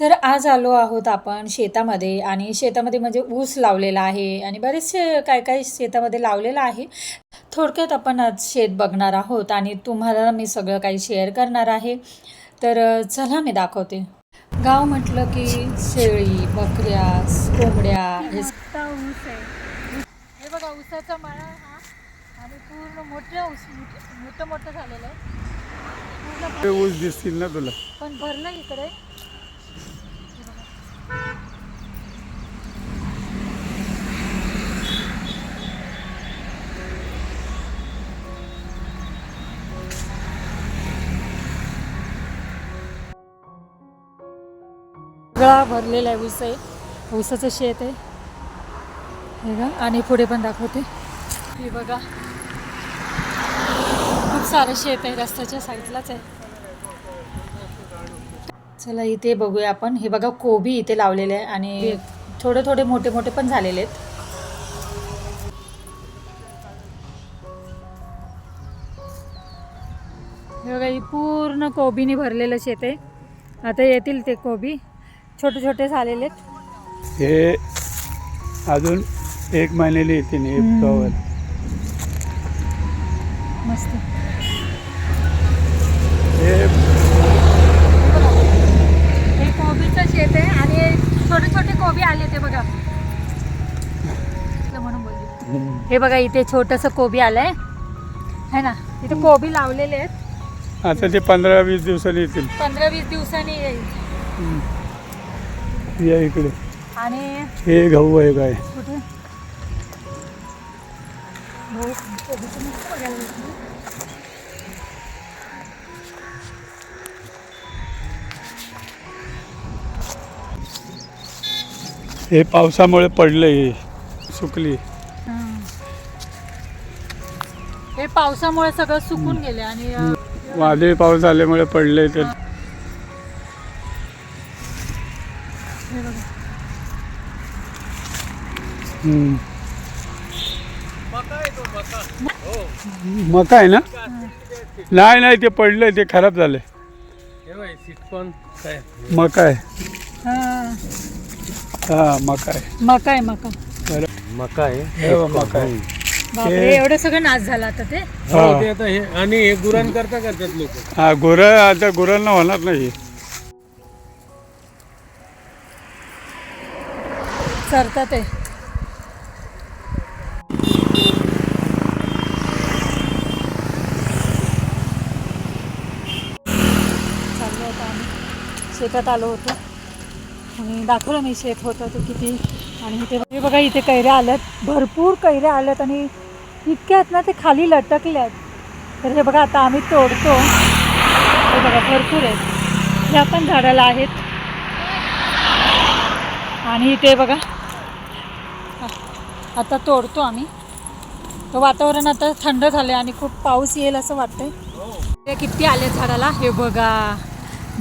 तर आज आलो आहोत आपण शेतामध्ये आणि शेतामध्ये म्हणजे ऊस लावलेला आहे आणि बरेचसे काय काय शेतामध्ये लावलेलं आहे. थोडक्यात आपण आज शेत बघणार आहोत आणि तुम्हाला मी सगळं काही शेअर करणार आहे. तर चला मी दाखवते. गाव म्हटलं की शेळी बकऱ्या कोंबड्या हे मोठा ऊस आहे. हे बघा ऊसाचा मळा हा आणि पूर्ण मोठा ऊस मोठ- मोठं मोठं झालेलं आहे. ऊस दिसतील ना तुला? पण भरलं इकडे. सगळा भरलेला आहे ऊस आहे. ऊसाचं शेत आहे. हे का आणि पुढे पण दाखवते. हे बघा. खूप सारं शेत आहे रस्त्याच्या साईडलाच आहे. चला इथे बघूया आपण. हे बघा कोबी इथे लावलेले आहे आणि थोडे थोडे मोठे मोठे पण झालेले आहेत. हे बघा ही पूर्ण कोबीने भरलेलं शेत आहे. आता येतील ते कोबी. छोटे छोटे झालेले हे अजून एक महिन्याला हे हम्म. फ्लॉवर मस्त. हे कोबीचं शेत आहे आणि छोटे छोटे कोबी आले ते बघा. म्हणून बोलली. हम्म. हे बघा इथे छोटंसं कोबी आलंय. है ना? इथे कोबी लावलेले आहेत. आता ते पंधरा वीस दिवसांनी येतील. पंधरा वीस दिवसांनी येईल. या इकडे. आणि हे गहू आहे काय? कुठे? हो, पावसामुळे पडलं हे सुकली. हां. पावसामुळे सगळं सुकून गेले आणि वादळी पाऊस आल्यामुळे पडले तर मका आहे ना? नाही नाही ते पडलंय ते खराब झालंय. मका आहे. हां. हा मका आहे. मका आहे मका. आहे. बघ, मका आहे. बापरे एवढं सगळं नाश झाला आता ते? हा. हो, ते आता हे आणि हे गुरान करता करतात लोक. हा गुरं आता गुरांना होणार नाही सरतात आहे चाललो होतो आम्ही. शेतात आलो होतो. आणि दाखवलं मी शेत होतं ते किती. आणि इथे हे बघा इथे कैऱ्या आल्यात. भरपूर कैऱ्या आल्यात आणि इतक्या आहेत ना ते खाली लटकल्यात तर हे बघा आता आम्ही तोडतो. हे बघा भरपूर आहेत. ह्या पण झाडाला आहेत. आणि इथे बघा. आता तोडतो आम्ही. तर वातावरण आता थंड झालं आणि खूप पाऊस येईल असं वाटतंय. किती आले झाडाला? हे बघा.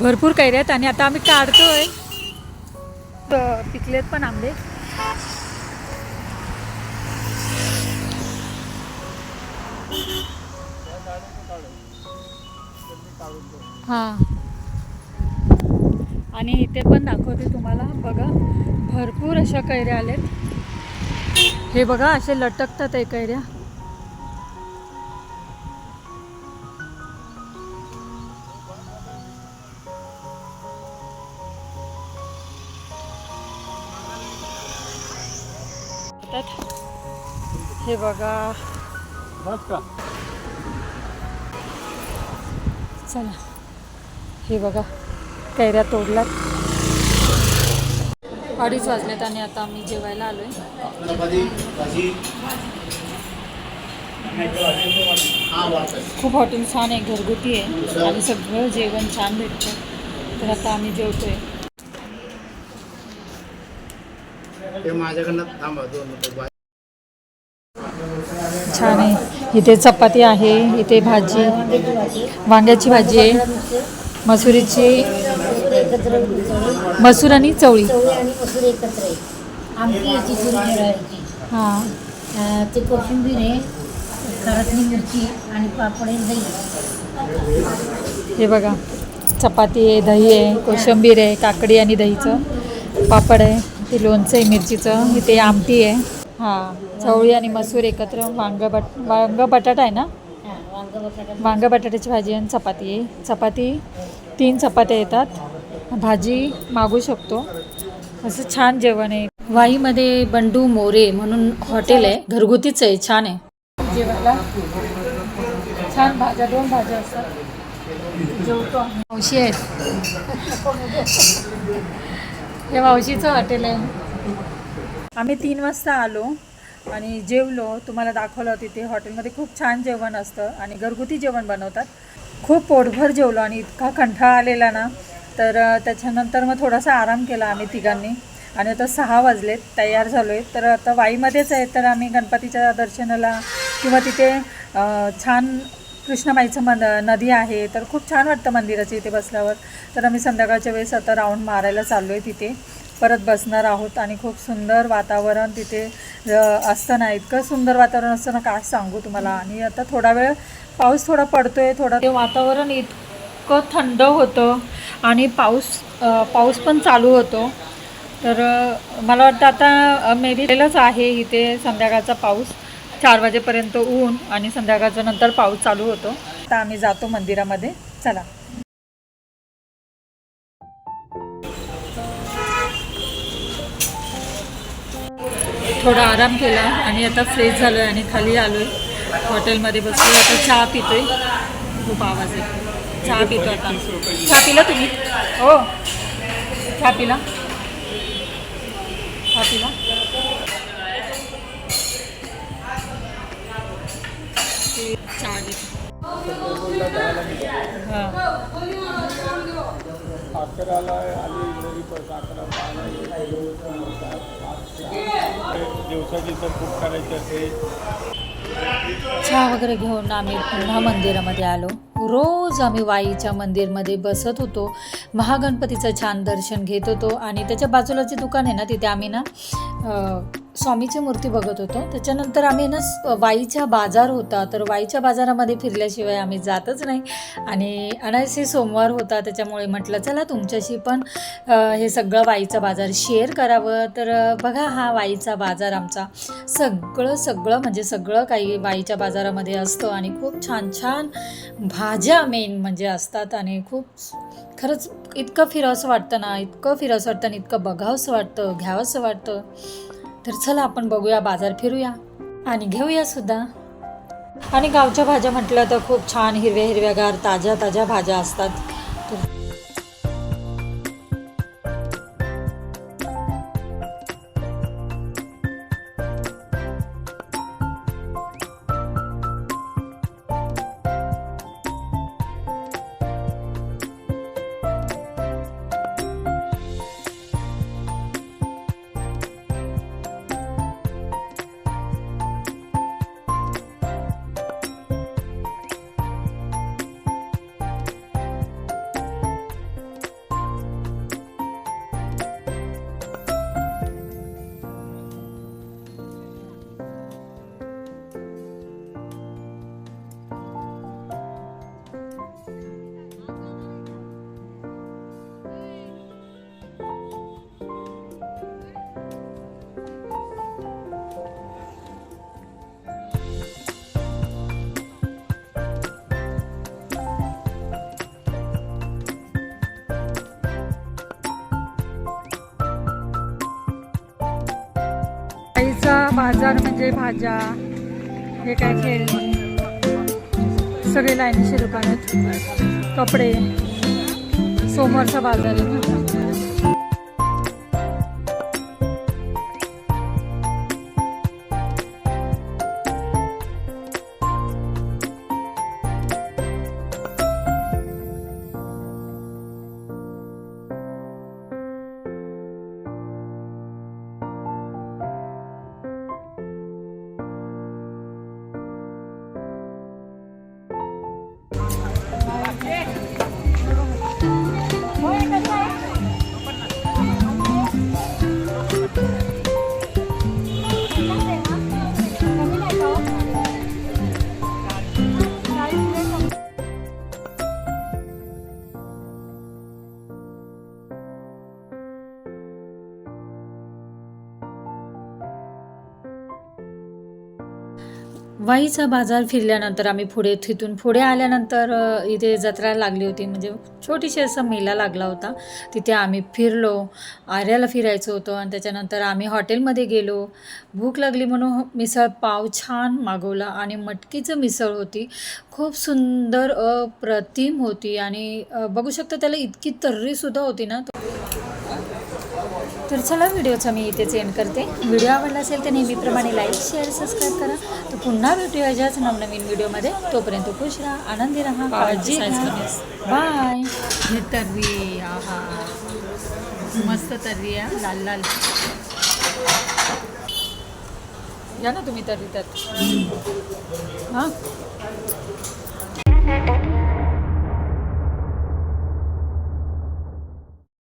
भरपूर कैऱ्यात आणि आता आम्ही काढतोय. तर पिकलेत पण आंबे. हां. आणि इथे पण दाखवते तुम्हाला. बघा भरपूर अशा कैऱ्या आल्यात हे बघा असे लटकतात आहे कैऱ्या. येतात. हे बघा. बस का चला. हे बघा. कैऱ्या तोडल्यात. अडीच वाजलेत आणि आता आम्ही जेवायला आलोय. खूप हॉटेल छान आहे घरगुती आहे. आणि सगळं जेवण छान भेटतं. तर आता आम्ही जेवतोय. ते माझ्याकडनं थांबा दोन मिनिटं. छान आहे. इथे चपाती आहे इथे भाजी वांग्याची भाजी आहे मसुरीची मसूर आणि चवळी. चवळी आणि मसूर एकत्र आहे आमटी याची चुरी ठेवायची हां. अं, ते कोशिंबीर आहे खरातली मिरची आणि पापड आहे दही. हे बघा चपाती आहे दही आहे कोशिंबीर आहे काकडी आणि दहीचं पापड आहे. ते लोणचं आहे मिरचीचं. इथे आमटी आहे. हां. चवळी आणि मसूर एकत्र. वांग बट वांग बटाटा आहे ना? हां वांग बटाटा. वांग बटाट्याची भाजी आणि चपाती. आहे चपाती तीन चपात्या येतात. भाजी मागू शकतो. असं छान जेवण आहे. वाईमध्ये बंडू मोरे म्हणून हॉटेल आहे. घरगुतीच आहे छान आहे. जेवायला? छान भाज्या दोन भाज्या असतात. जेवतो. मावशी आहेत. हे मावशीचं हॉटेल आहे. आम्ही तीन वाजता आलो आणि जेवलो. तुम्हाला दाखवलं तिथे हॉटेलमध्ये खूप छान जेवण असतं आणि घरगुती जेवण बनवतात. खूप पोटभर जेवलो आणि इतका कंठाळा आलेला ना. तर त्याच्यानंतर मग थोडासा आराम केला आम्ही तिघांनी. आणि आता सहा वाजलेत तयार झालो आहे तर आता वाईमध्येच आहे तर आम्ही गणपतीच्या दर्शनाला किंवा तिथे छान कृष्णामाईचं मन नदी आहे तर खूप छान वाटतं मंदिराच्या इथे बसल्यावर. तर आम्ही संध्याकाळच्या वेळेस आता राऊंड मारायला चाललो आहे तिथे. परत बसणार आहोत आणि खूप सुंदर वातावरण तिथे असतं ना इतकं सुंदर वातावरण असतं ना काय सांगू तुम्हाला? आणि आता थोडा वेळ पाऊस थोडा पडतोय थोडा ते वातावरण इतकं थंड होतं आणि पाऊस पाऊस पण चालू होतो. तर मला वाटतं आता मे आहे इथे संध्याकाळचा पाऊस. चार वाजेपर्यंत ऊन आणि संध्याकाळच्या नंतर पाऊस चालू होतो. आता आम्ही जातो मंदिरामध्ये. चला. थोडा आराम केला आणि आता फ्रेश झालो आहे आणि खाली आलो आहे हॉटेलमध्ये बसलो आता चहा पितोय. खूप आवाज आहे. चहा पितो आता. चहा पिला तुम्ही? हो. चहा पिला. चहा पिला. दिवसाची खूप करायची असते चहा वगैरे घेऊन आम्ही पुन्हा मंदिरामध्ये आलो. रोज आम्ही वाईच्या मंदिरमध्ये बसत होतो. महागणपतीचं छान दर्शन घेत होतो आणि त्याच्या बाजूला जे दुकान आहे ना तिथे आम्ही ना स्वामीची मूर्ती बघत होतो. त्याच्यानंतर आम्ही ना वाईचा बाजार होता. तर वाईच्या बाजारामध्ये फिरल्याशिवाय आम्ही जातच नाही. आणि अनायसे सोमवार होता त्याच्यामुळे म्हटलं चला तुमच्याशी पण हे सगळं वाईचा बाजार शेअर करावं. तर बघा हा वाईचा बाजार आमचा. सगळं सगळं म्हणजे सगळं काही वाईच्या बाजारामध्ये असतं आणि खूप छान छान भाज्या मेन म्हणजे असतात आणि खूप खरंच इतकं फिरावंसं वाटतं ना इतकं फिरावंसं वाटतं आणि इतकं बघावंसं वाटतं घ्यावंसं वाटतं. तर चला आपण बघूया बाजार फिरूया. आणि घेऊया सुद्धा. आणि गावच्या भाज्या म्हटलं तर खूप छान हिरव्या हिरव्यागार ताज्या ताज्या भाज्या असतात. बाजार म्हणजे भाज्या हे काय खेळणी सगळे लाईनीचे दुकान आहेत. कपडे. सोमवारचा बाजार आहे वाईचा बाजार फिरल्यानंतर आम्ही पुढे तिथून पुढे आल्यानंतर इथे जत्रा लागली होती. म्हणजे छोटीशी असा मेला लागला होता. तिथे आम्ही फिरलो आर्याला फिरायचं होतं आणि त्याच्यानंतर आम्ही हॉटेलमध्ये गेलो. भूक लागली म्हणून मिसळ पाव छान मागवला आणि मटकीचं मिसळ होती. खूप सुंदर अप्रतिम होती आणि बघू शकता त्याला इतकी तर्रीसुद्धा होती ना. तर चला व्हिडिओचा मी इथेच एंड करते. व्हिडिओ आवडला असेल तर नेहमीप्रमाणे लाईक शेअर सबस्क्राईब करा. तर पुन्हा भेटूया अशाच नवनवीन व्हिडिओमध्ये. तोपर्यंत खुश राहा आनंदी राहा काळजी बाय हे तर्री आहा. मस्त तर्री आहे लाल लाल. या ना तुम्ही तर्री त्यात. हां?